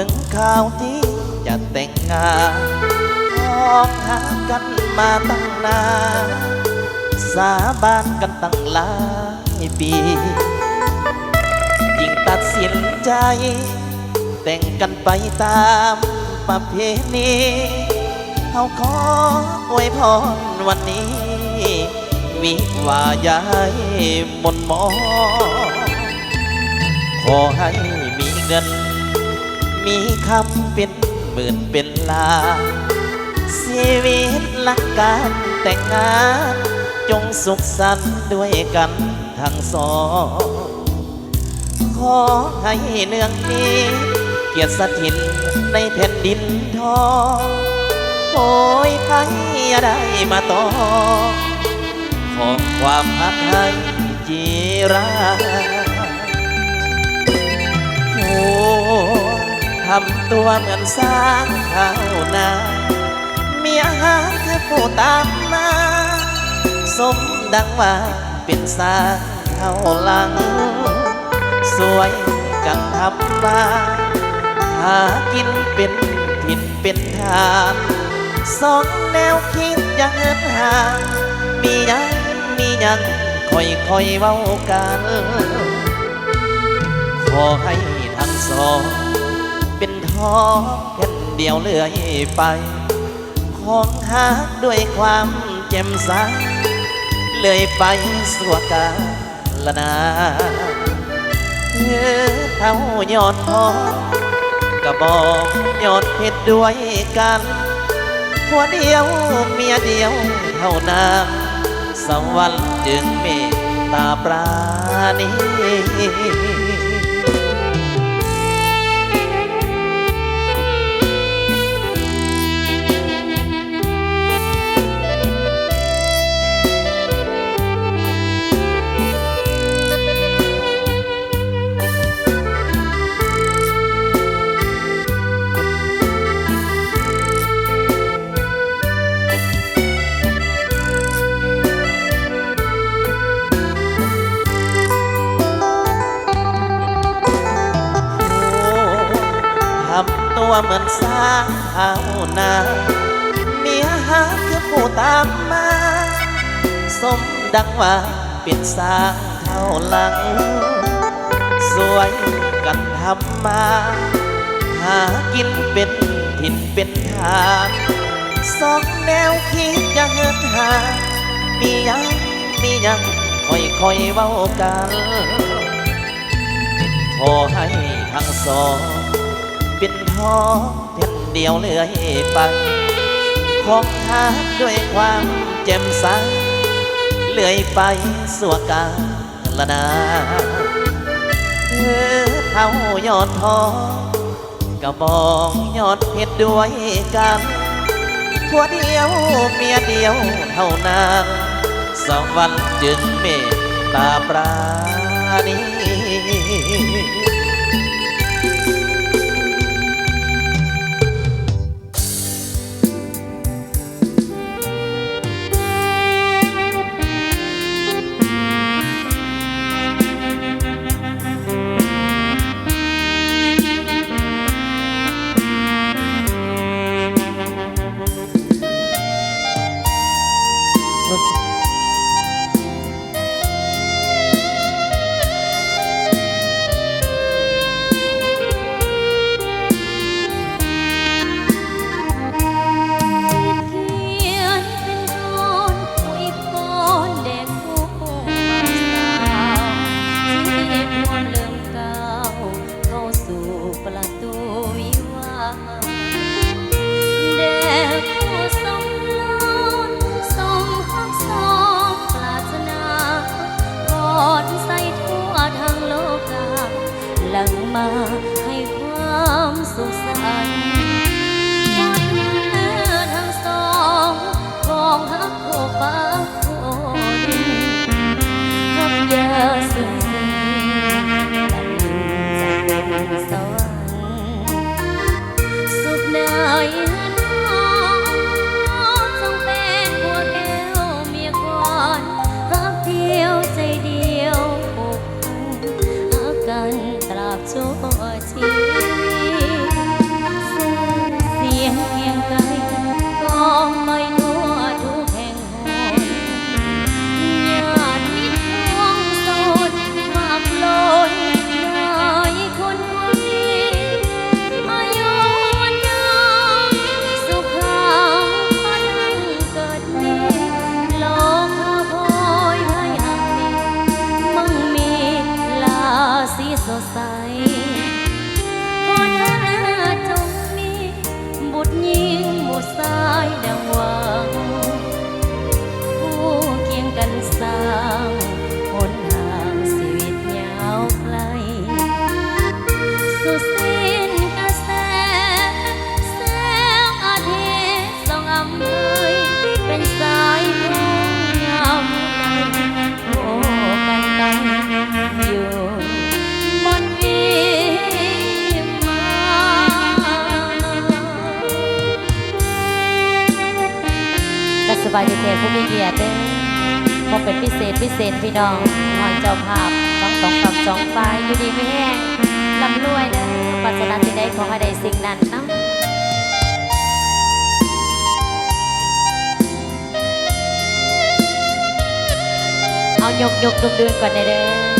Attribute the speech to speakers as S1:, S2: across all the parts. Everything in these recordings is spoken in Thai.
S1: ถึงข่าวที่จะแต่งงานมองหากันมาตั้งนาน สาบานกันตั้งหลายปี ยิ่งตัดสินใจ แต่งกันไปตามประเพณีเขาขออวยพรวันนี้ วิวาย้ายมนหมองขอให้ มีคำเป็นหมื่นเป็นล้านชีวิตหลักการแต่งงาน จงสุขสันต์ด้วยกันทั้งสอง ขอให้เนืองนี้ เกียรติสถิตในแผ่นดินทองโอ้ยใครได้มาต่อ ขอความพักให้จีรา ทำตัวเหมือนสร้างข้าวนาเมียหาคือผู้ตามมาสมดังว่าเป็นสางเข้าหลัง สวยกันทำมาหากินเป็นถิ่นเป็นทางสองแนวคิดยังเอินห่างมียังมียังค่อยค่อยเว้ากัน ขอให้ทั้งสอง เป็นท้องแผ่นเดียวเลื่อยไป ของหาด้วยความแจ่มใสเลยไปสัวกาละนาเธอเท่ายอดทองกระบอกยอดเพชรด้วยกันผัวเดียวเมียเดียวเท่านั้นสวรรค์จึงเมตตาปราณีำตัวเหมือนสร้างข้านาเมียหาคือผู้ตามมา สมดังว่าเป็นสร้างเท่าหลัง สวยกันทำมา หากินเป็นถิ่นเป็นทางสองแนวคิดอยังเงินหามียังมียังค่อยค่อยเว้ากัน ขอให้ทั้งสอง เป็นท้องเดียวเลื่อยไปของหาด้วยความแจ่มใสเลื่อยไปสัวกาละนาเธอเท่ายอดทองกระบองยอดเพชรด้วยกันผัวเดียวเมียเดียวเท่านั้นสองวันจึงเมตตาปรา ใส
S2: ขอเาอจงมีบุตรยิงบุตรสายดังวังผู้เคียงกันสร้างหนทางชีวิตยาวไกล สุดสิ้นกระแสแสงอาทิตย์ส่องอำเลยเป็นสาายดีแขกผู้มีเกียรติเด้อพบเป็นพิเศษพิเศษพี่น้องหอยเจ้าภาพต้องสองกับสองฝ่ายอยู่ดีไม่แห้งลำรวยเด้อปัจจุบันที่ได้ขอให้ได้สิ่งนั้นนะเอายกยกดุมดืนก่อนเด้อ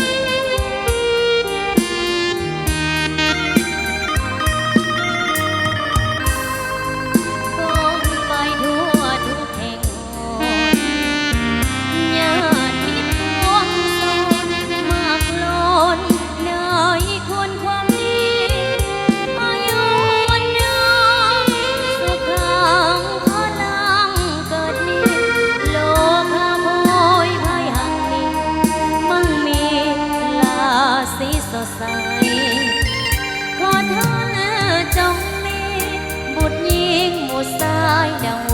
S2: าย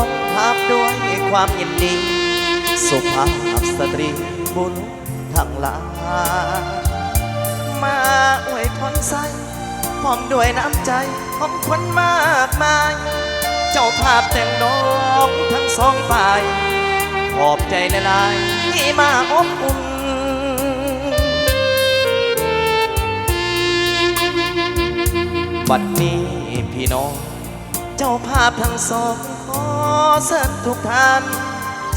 S2: อต้อน
S1: รับด้วยความยินดี สุภาพสตรีบุรุษทั้งหลายมาอวยพรใส่พร้อมด้วยน้ำใจของคนมากมาย เจ้าภาพแต่งดอกทั้งสองฝ่าย ขอบใจหลายๆที่มาอบอุ่นบัดนี้พี่น้อง เจ้าภาพทั้งสอง เชิญทุกท่าน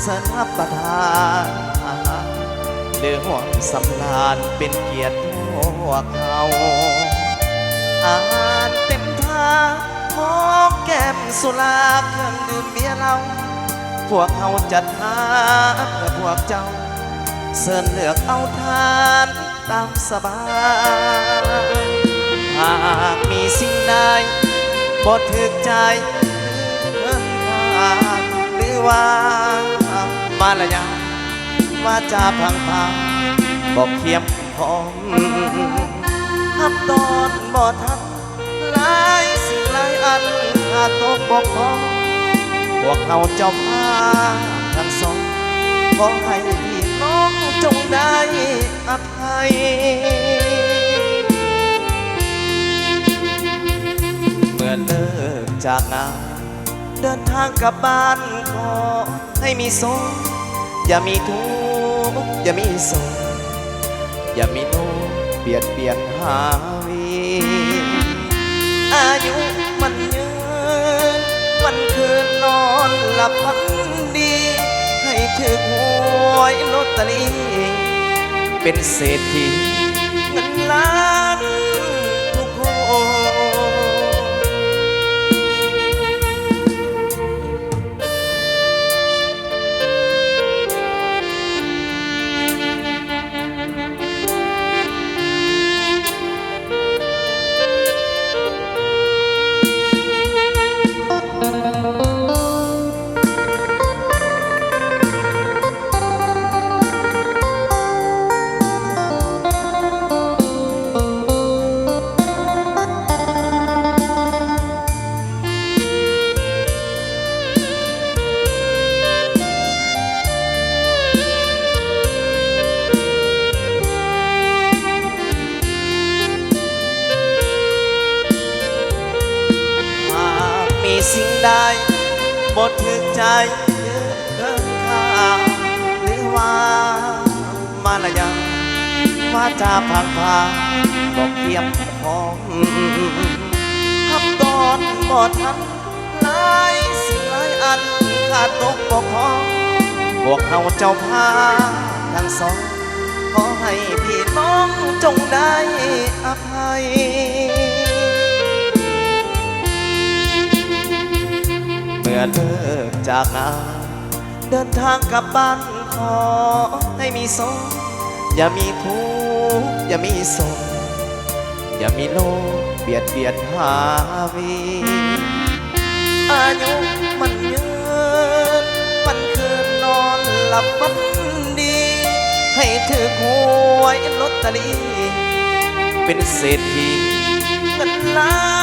S1: เชิญรับประทานอาหารเดือห่วงสำลานเป็นเกียรติพวกเขาอาหารเต็มท่าหอมแก้มสุราเครื่องดื่มเบียร์เราพวกเขาจัดหาเพื่อพวกเจ้าเสิญเลือกเอาทานตามสบายหากมีสิ่งใดบ่ถึกใจ ว่า มาละยาว่าจาพังพาบอกเขียมพร้อมทับตอนบ่ทันหลายสิ่งหลายอันขาดตกบกพร่องพวกเขาเจ้าพาทั้งสองขอให้พี่น้องจงได้อภัย เมื่อเลิกจากงาน เดินทางกลับบ้านขอให้มีโซอย่ามีทุกข์อย่ามีโศกอย่ามีโนเบียดเบียนหาวีอายุมันยืนวันคืนนอนหลับพันดี ให้ถึกหวยลอตเตอรี่เป็นเศรษฐีเงินล้าน เกินข้าหรือว่ามาละยังวว่าจะพังพาบอกเตรียมพร้อมทับตอนบ่ทันหลายสิ่งหลายอันขาดตกบกพร่องพวกเขาเจ้าพาทั้งสอง ขอให้พี่น้องจงได้อภัยเมื่อเลิกจากงานเดินทางกลับบ้านขอให้มีสองอย่ามีทุกข์ อย่ามีโศกอย่ามีโลกเบียดเบียนหาวีอายุมันยืนมันคืนนอนหลับฝันดี ให้ถือหวยลอตเตอรี่เป็นเศรษฐีเงินล้าน